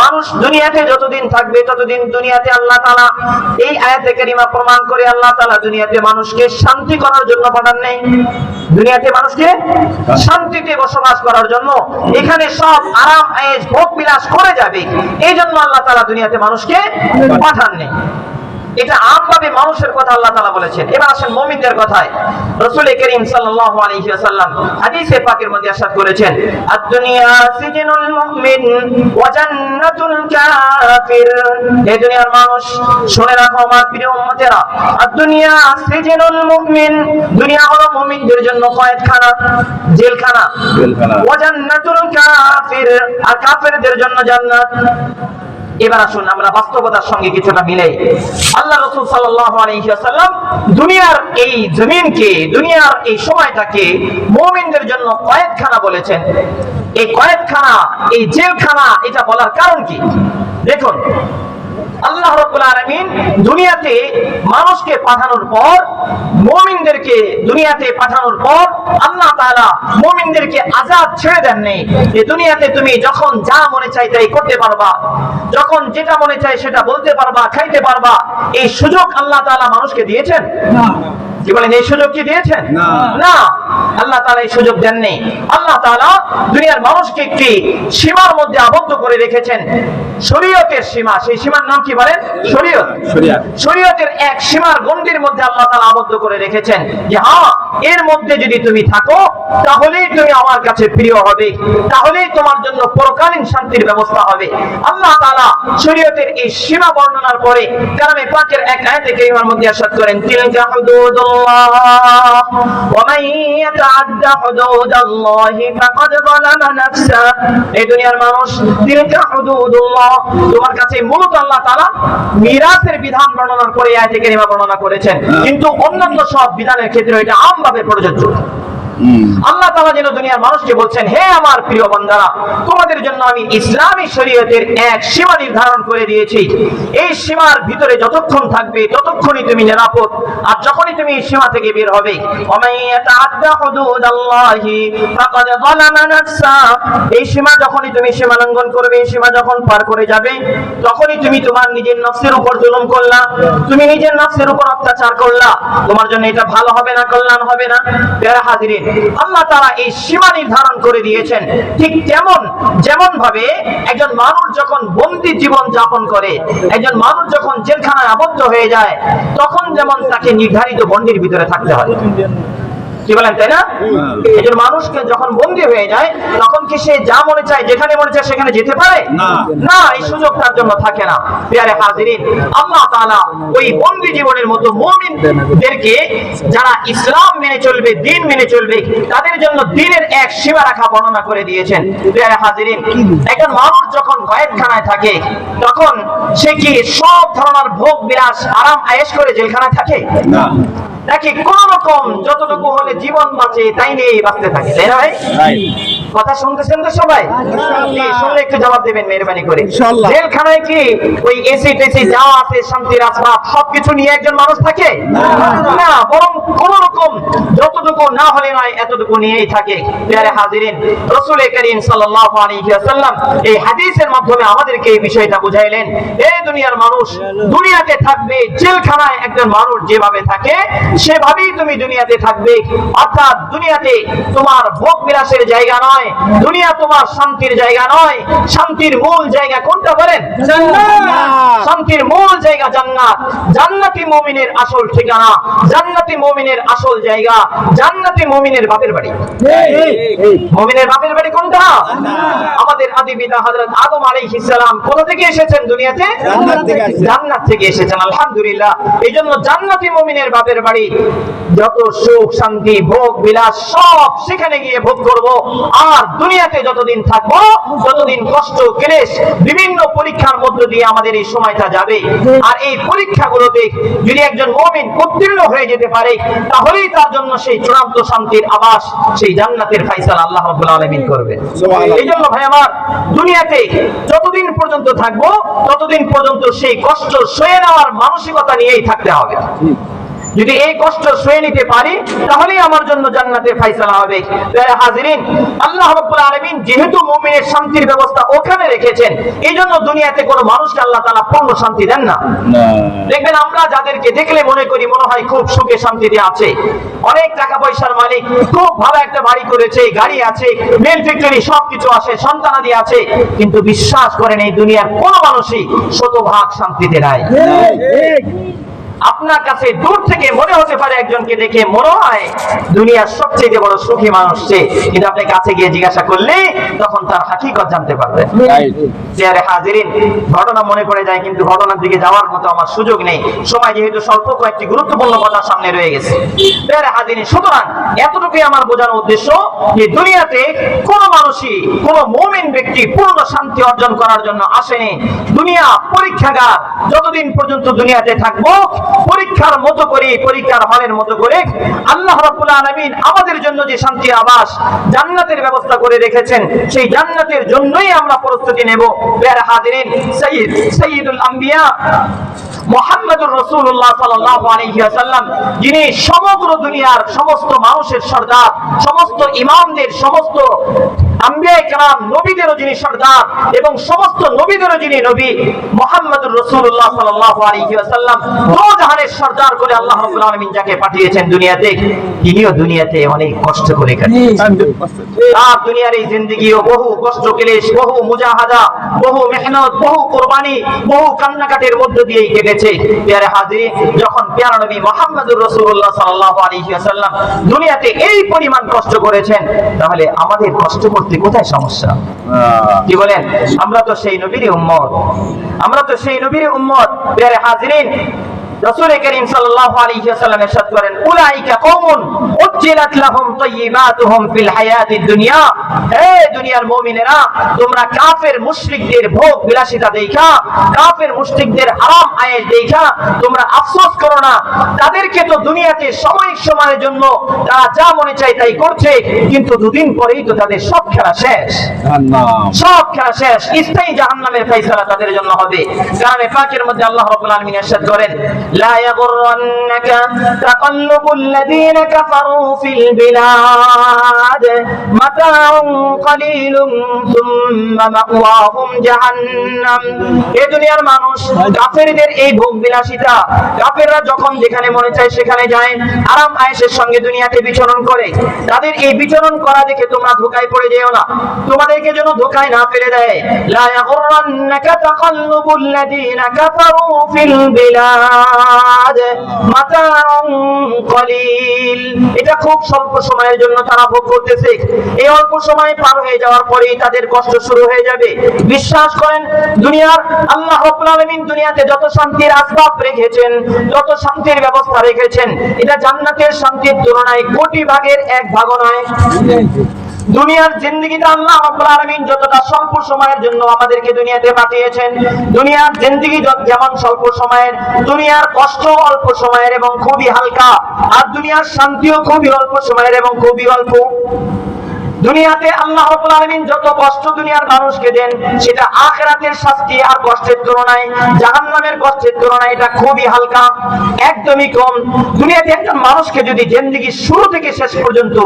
মানুষ দুনিয়াতে যতদিন থাকবে, ততদিন দুনিয়াতে আল্লাহ তালা এই আয়াতে কারিমা প্রমাণ করে আল্লাহ তালা দুনিয়াতে মানুষকে শান্তি করার জন্য পাঠান নেই। দুনিয়াতে মানুষকে শান্তিতে বসবাস করার জন্য এখানে সব আরাম আয়েজ ভোগ বিলাস করে যাবে। এই জন্য আল্লাহ তালা দুনিয়াতে মানুষকে পাঠান নেই। এটা আমভাবে মানুষের কথা আল্লাহ তাআলা বলেছেন। এবার আসেন মুমিনদের কথায়। রাসূল করিম সাল্লাল্লাহু আলাইহি ওয়াসাল্লাম হাদিসে পাকের মধ্যে ইরশাদ করেছেন আদ-দুনিয়া সিজনুল মুমিন ওয়া জান্নাতুল কাফির। এই দুনিয়ার মানুষ শুনে রাখো আমার প্রিয় উম্মতেরা আদ-দুনিয়া সিজনুল মুমিন দুনিয়া হলো মুমিনদের জন্য কয়েদখানা জেলখানা। জেলখানা। ওয়া জান্নাতুল কাফির আর কাফেরদের জন্য জান্নাত। এবার আসুন, আমরা বাস্তবতার সঙ্গে কিছুটা মিলে। আল্লাহ রসুল সাল্লাম দুনিয়ার এই জমিনকে, দুনিয়ার এই সময়টাকে মোমিনদের জন্য কয়েকখানা বলেছেন। এই কয়েকখানা, এই জেলখানা, এটা বলার কারণ কি? দেখুন আল্লাহ রাব্বুল আলামিন দুনিয়াতে মানুষকে পাঠানোর পর মুমিনদেরকে দুনিয়াতে পাঠানোর পর আল্লাহ তাআলা মুমিনদেরকে আজাদ ছেড়ে দেন নেই যে দুনিয়াতে তুমি যখন যা মনে চাই তাই করতে পারবা যখন যেটা মনে চাই সেটা বলতে পারবা খাইতে পারবা এই সুযোগ আল্লাহ তাআলা মানুষকে দিয়েছেন? কি বলেন এই সুযোগ কি দিয়েছেন? না। আল্লাহ তাআলা এই সুযোগ দেননি। আল্লাহ তাআলা দুনিয়ার মানুষকে একটি সীমার মধ্যে আবদ্ধ করে রেখেছেন। শরীয়তের সীমা সেই সীমার নাম কি হ্যাঁ, আমার কাছে প্রিয় হবে। তাহলেই তোমার জন্য পরকালীন শান্তির ব্যবস্থা হবে। আল্লাহ তালা শরীয়তের এই সীমা বর্ণনার পরে পাঁচের এক মধ্যে করেন মানুষ তোমার কাছে মূলত আল্লাহ মিরাসের বিধান বর্ণনা করে আয়াতে কেরিমা বর্ণনা করেছেন কিন্তু অন্যান্য সব বিধানের ক্ষেত্রে এটা আমভাবে প্রযোজ্য। আল্লাহ তাআলা যেন দুনিয়ার মানুষকে বলছেন, হে আমার প্রিয় বান্দারা, তোমাদের জন্য আমি ইসলামী শরীয়তের এক সীমা নির্ধারণ করে দিয়েছি। এই সীমার ভিতরে যতক্ষণ থাকবে, ততক্ষণই তুমি নিরাপদ। আর যখনই তুমি এই সীমা থেকে বের হবে এই সীমা যখনই তুমি সীমা লঙ্ঘন করবে, এই সীমা যখন পার করে যাবে, তখনই তুমি তোমার নিজের নফসের উপর জুলুম করলা, তুমি নিজের নফসের উপর অত্যাচার করলা। তোমার জন্য এটা ভালো হবে না, কল্যাণ হবে না। প্যারা হাজিরিন আল্লাহ তারা এই সীমা নির্ধারণ করে দিয়েছেন। ঠিক তেমন যেমন ভাবে একজন মানুষ যখন বন্দি জীবন যাপন করে, একজন মানুষ যখন জেলখানায় আবদ্ধ হয়ে যায়, তখন যেমন তাকে নির্ধারিত বন্দির ভিতরে থাকতে হয়। কি বলেন তাই না? একজন মানুষকে যখন বন্দি হয়ে যায় তখন কি সে যা মনে চায় যেখানে মনে চায় সেখানে যেতে পারে? না। এই সুযোগ তার জন্য থাকে না। পেয়ারে হাজিরিন আল্লাহ তাআলা ওই বন্দি জীবনের মতো মুমিনদেরকে যারা ইসলাম মেনে চলবে দিন মেনে চলবে তাদের জন্য দিনের এক সীমা রাখা বর্ণনা করে দিয়েছেন। পেয়ারে হাজিরিন একজন মানুষ যখন কয়েকখানায় থাকে তখন সে কি সব ধরনের ভোগ বিলাস আরাম আয়েশ করে জেলখানায় থাকে? না। নাকি কোন রকম যতটুকু হলে জীবন বাঁচে তাই নিয়ে বাঁচতে থাকে তাই না কথা শুনতেছেন তো সবাই শুনলে একটু জবাব দেবেন মেহরবানি করে। জেলখানায় কি ওই এসি টেসি যা আছে শান্তির আসবাব সবকিছু নিয়ে একজন মানুষ থাকে? না। বরং কোন রকম যতটুকু না হলে নয় এতটুকু নিয়েই থাকে। প্যারে হাজিরিন রসুল করিম আলাইহি ওয়াসাল্লাম এই হাদিসের মাধ্যমে আমাদেরকে এই বিষয়টা বুঝাইলেন। এই দুনিয়ার মানুষ দুনিয়াতে থাকবে জেলখানায় একজন মানুষ যেভাবে থাকে সেভাবেই তুমি দুনিয়াতে থাকবে। অর্থাৎ দুনিয়াতে তোমার ভোগ বিলাসের জায়গা নয় দুনিয়া তোমার শান্তির জায়গা নয়। শান্তির মূল জায়গা কোনটা বলেন? শান্তির মূল জায়গা জান্নাত। জান্নাতি মুমিনের আসল ঠিকানা জান্নাতি মুমিনের আসল জায়গা জান্নাতি মুমিনের বাপের বাড়ি। মুমিনের বাপের বাড়ি কোনটা? আমাদের আদি পিতা হযরত আদম আলাইহিস সালাম কোথা থেকে এসেছেন দুনিয়াতে? জান্নাত থেকে এসেছেন। জান্নাত থেকে এসেছেন আলহামদুলিল্লাহ। এই জন্য জান্নাতি মুমিনের বাপের বাড়ি যত সুখ শান্তি ভোগ বিলাস সব সেখানে গিয়ে ভোগ করব। আর দুনিয়াতে যতদিন থাকব ততদিন কষ্ট ক্লেশ বিভিন্ন পরীক্ষার মধ্য দিয়ে আমাদের এই সময়টা যাবে। আর এই পরীক্ষাগুলোতে যদি একজন মমিন উত্তীর্ণ হয়ে যেতে পারে তাহলেই তার জন্য সেই চূড়ান্ত শান্তির আবাস সেই জান্নাতের ফাইসাল আল্লাহ রাব্বুল আলামিন করবে। এই জন্য ভাই আমার দুনিয়াতে যতদিন পর্যন্ত থাকব ততদিন পর্যন্ত সেই কষ্ট সয়ে নেওয়ার মানসিকতা নিয়েই থাকতে হবে। যদি এই কষ্ট সয়ে নিতে পারি তাহলেই আমার জন্য জান্নাতে ফাইসালা হবে। হাজিরিন আল্লাহ রাব্বুল আলামিন যেহেতু মুমিনের শান্তির ব্যবস্থা ওখানে রেখেছেন এই জন্য দুনিয়াতে কোনো মানুষকে আল্লাহ তাআলা পূর্ণ শান্তি দেন না। না। দেখবেন আমরা যাদেরকে দেখলে মনে করি মনে হয় খুব সুখে শান্তিতে আছে। অনেক টাকা পয়সার মালিক খুব ভালো একটা বাড়ি করেছে গাড়ি আছে মেল ফ্যাক্টরি সবকিছু আছে সন্তানাদি আছে কিন্তু বিশ্বাস করেন এই দুনিয়ার কোন মানুষই শতভাগ শান্তিতে নাই। আপনার কাছে দূর থেকে মনে হতে পারে একজনকে দেখে মনে হয় দুনিয়ার সবচেয়ে বড় সুখী মানুষ সে। কিন্তু আপনি কাছে গিয়ে জিজ্ঞাসা করলে তখন তার হাকিকত জানতে পারবেন চেয়ারে হাজিরিন ঘটনা মনে পড়ে যায় কিন্তু ঘটনার দিকে যাওয়ার মতো আমার সুযোগ নেই। সময় যেহেতু স্বল্প কয়েকটি গুরুত্বপূর্ণ কথা সামনে রয়ে গেছে। চেয়ারে হাজিরিন সুতরাং এতটুকুই আমার বোঝানোর উদ্দেশ্য যে দুনিয়াতে কোন মানুষই কোন মৌমিন ব্যক্তি পূর্ণ শান্তি অর্জন করার জন্য আসেনি। দুনিয়া পরীক্ষাগার যতদিন পর্যন্ত দুনিয়াতে থাকব পরীক্ষার মতো করে, পরীক্ষার হলের মতো করে আল্লাহ রাব্বুল আলামিন আমাদের জন্য যে শান্তির আবাস, জান্নাতের ব্যবস্থা করে রেখেছেন, সেই জান্নাতের জন্যই আমরা প্রস্তুতি নেব। বের হাজিরিন, সৈয়দ, সৈয়দুল আম্বিয়া মোহাম্মদুর রসুল্লাহ সাল্লাল্লাহু আলাইহি ওয়াসাল্লাম, যিনি সমগ্র দুনিয়ার সমস্ত মানুষের সর্দার, সমস্ত ইমামদের, সমস্ত তিনিও দুনিয়াতে অনেক কষ্ট করে তার দুনিয়ার এই বহু কষ্ট, ক্লেশ, বহু বহু মেহনত, বহু কোরবানি, বহু কান্নাকাটির মধ্য দিয়েই কেটেছে। যখন পেয়ারা নবী মোহাম্মদুর রসুল্লাহ আলাইহি দুনিয়াতে এই পরিমাণ কষ্ট করেছেন, তাহলে আমাদের কষ্ট করতে কোথায় সমস্যা? কি বলেন? আমরা তো সেই নবীর উম্মত। আমরা তো সেই নবীর উম্মত। হাজিরিন রাসূল করিম সাল্লাল্লাহু আলাইহি ওয়াসাল্লাম ইরশাদ করেন উলাইকা কওমুন উজ্জিলাত লাহুম তাইয়্যিবাতুহুম ফিল হায়াতিদ দুনিয়া। হে দুনিয়ার মুমিনেরা তোমরা কাফের মুশরিকদের ভোগ বিলাসিতা দেখা কাফের মুশরিকদের হারাম আয়েশ দেখা তোমরা আফসোস করো না। তাদেরকে তো দুনিয়াতে সাময়িক সময়ের জন্য তারা যা মনে চায় তাই করছে কিন্তু দুদিন পরেই তো তাদের সব খেলা শেষ। সব খেলা শেষ। স্থায়ী জাহান্নামের ফয়সালা তাদের জন্য হবে। কারণ পাকের মধ্যে আল্লাহ রাব্বুল আলামিন ইরশাদ করেন লা ইয়াগুররান্নাকা তাকাল্লুবুল লাযীনা কাফারু ফিল বিলাদ মাতাউন কলিলুম সুম্মা মাওয়াহুম জাহান্নাম এই দুনিয়ার মানুষ কাফেরদের এই ভোগ বিলাসিতা কাফেররা যখন যেখানে মনে চায় সেখানে যায়, আরাম আয়েশের সঙ্গে দুনিয়াতে বিচরণ করে। তাদের এই বিচরণ করা দেখে তোমরা ধোকায় পড়ে যেও না। তোমাদেরকে যেন ধোকায় না ফেলে দেয়। লা ইয়াগুররান্নাকা তাকাল্লুবুল কাফারু ফিল বিলাদ। এটা খুব স্বল্প সময়ের জন্য তারা ভোগ করতেছে। এই অল্প সময় পার হয়ে যাওয়ার পরেই তাদের কষ্ট শুরু হয়ে যাবে। বিশ্বাস করেন, দুনিয়ার আল্লাহ দুনিয়াতে যত শান্তির আসবাব রেখেছেন, যত শান্তির ব্যবস্থা রেখেছেন, এটা জান্নাতের শান্তির তুলনায় কোটি ভাগের এক ভাগও নয়। দুনিয়ার জিন্দগিটা আল্লাহ রাব্বুল আলামিন যতটা স্বল্প সময়ের জন্য আমাদেরকে দুনিয়াতে পাঠিয়েছেন, দুনিয়ার জিন্দগি যেমন স্বল্প সময়ের, দুনিয়ার কষ্ট অল্প সময়ের এবং খুবই হালকা, আর দুনিয়ার শান্তিও খুবই অল্প সময়ের এবং খুবই অল্প। দুনিয়াতে আল্লাহ রাব্বুল আলামিন যত কষ্ট দুনিয়ার মানুষকে দেন সেটা আখিরাতের শাস্তি আর কষ্টের তুলনায় জাহান্নামের কষ্টের তুলনায় এটা খুবই হালকা একদমই কম। দুনিয়াতে একজন মানুষকে যদি জিন্দেগি শুরু থেকে শেষ পর্যন্ত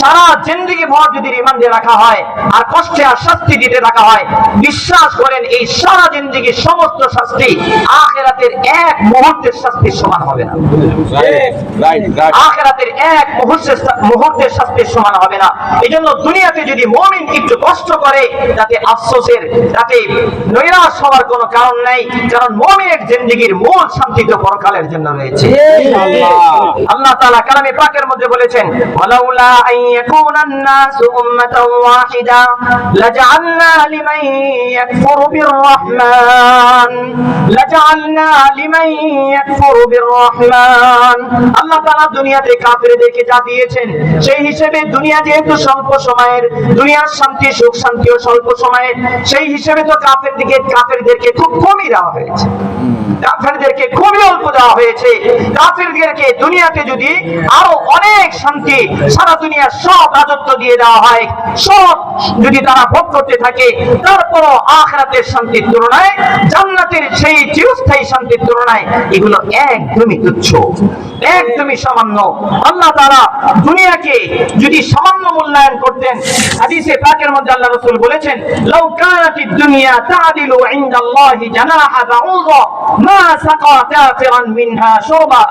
সারা জিন্দেগি ভর যদি রিমান্ডে রাখা হয় আর কষ্টে আর শাস্তি দিতে রাখা হয় বিশ্বাস করেন এই সারা জিন্দেগির সমস্ত শাস্তি আখিরাতের এক মুহূর্তের শাস্তির সমান হবে না। আখেরাতের এক মুহূর্তের মুহূর্তের শাস্তির সমান হবে না। এই জন্য দুনিয়াতে যদি মমিন একটু কষ্ট করে তাতে আফসোসের তাতে নৈরাশ হওয়ার কোনো কারণ নাই কারণ মমিনের জিন্দগির মূল শান্তি তো পরকালের জন্য রয়েছে। আল্লাহ তাআলা কালামে পাকের মধ্যে বলেছেন ওয়ালাউলা আন ইয়াকুনান নাসু উম্মাতান ওয়াহিদা লাজআলনা লিমান ইয়াকফুরু বিররহমান লাজআলনা লিমান ইয়াকফুরু বিররহমান। আল্লাহ তাআলা দুনিয়াতে কাফিরদেরকে যা দিয়েছেন সেই হিসেবে দুনিয়া যেহেতু স্বল্প সময়ের দুনিয়ার শান্তি, সুখ শান্তিও স্বল্প সময়ের, সেই হিসেবে তো কাফের দিকে কাফেরদেরকে খুব কমই দেওয়া হয়েছে। কাফেরদেরকে খুবই অল্প দেওয়া হয়েছে। কাফেরদেরকে দুনিয়াতে যদি আরও অনেক শান্তি সারা দুনিয়ার সব রাজত্ব দিয়ে দেওয়া হয়, সব যদি তারা ভোগ করতে থাকে, তারপরও আখরাতের শান্তির তুলনায়, জান্নাতের সেই চিরস্থায়ী শান্তির তুলনায় এগুলো একদমই তুচ্ছ, একদমই সামান্য। আল্লাহ তারা দুনিয়াকে যদি সামান্য মূল্যায়ন করতেন। হাদিসে পাকের মধ্যে আল্লাহ রাসূল বলেছেন লাউ কানাতিদ দুনিয়া তাদিলু ইনদাল্লাহি জানাহা বাউযা মা সাকা কাফিরান মিনহা শুরবা।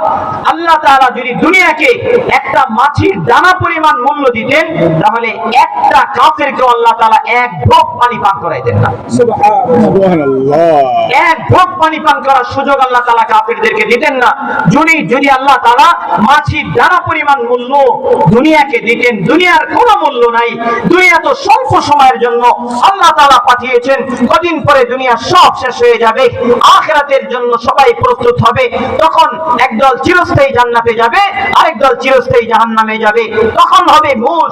আল্লাহ তাআলা যদি দুনিয়াকে একটা মাছির দানা পরিমাণ মূল্য দিতেন তাহলে একটা কাফেরকে আল্লাহ তাআলা এক ঢোক পানি পান করাইতেন না। সুবহানাল্লাহ। এক ঢোক পানি পান করার সুযোগ আল্লাহ তালা কাফিরদেরকে দিতেন না। যদি যদি আল্লাহ তালা মাছির দানা পরিমাণ মূল্য দুনিয়াকে দিতেন দুনিয়ার কোনো মূল্য নাই। দুনিয়া তো স্বল্প সময়ের জন্য আল্লাহ তালা পাঠিয়েছেন। কদিন পরে দুনিয়া সব শেষ হয়ে যাবে। আখেরাতের জন্য সবাই প্রস্তুত হবে। তখন একদল চিরস্থায়ী জান্নাতে যাবে আরেক দল চিরস্থায়ী জাহান্নামে যাবে। তখন হবে মূল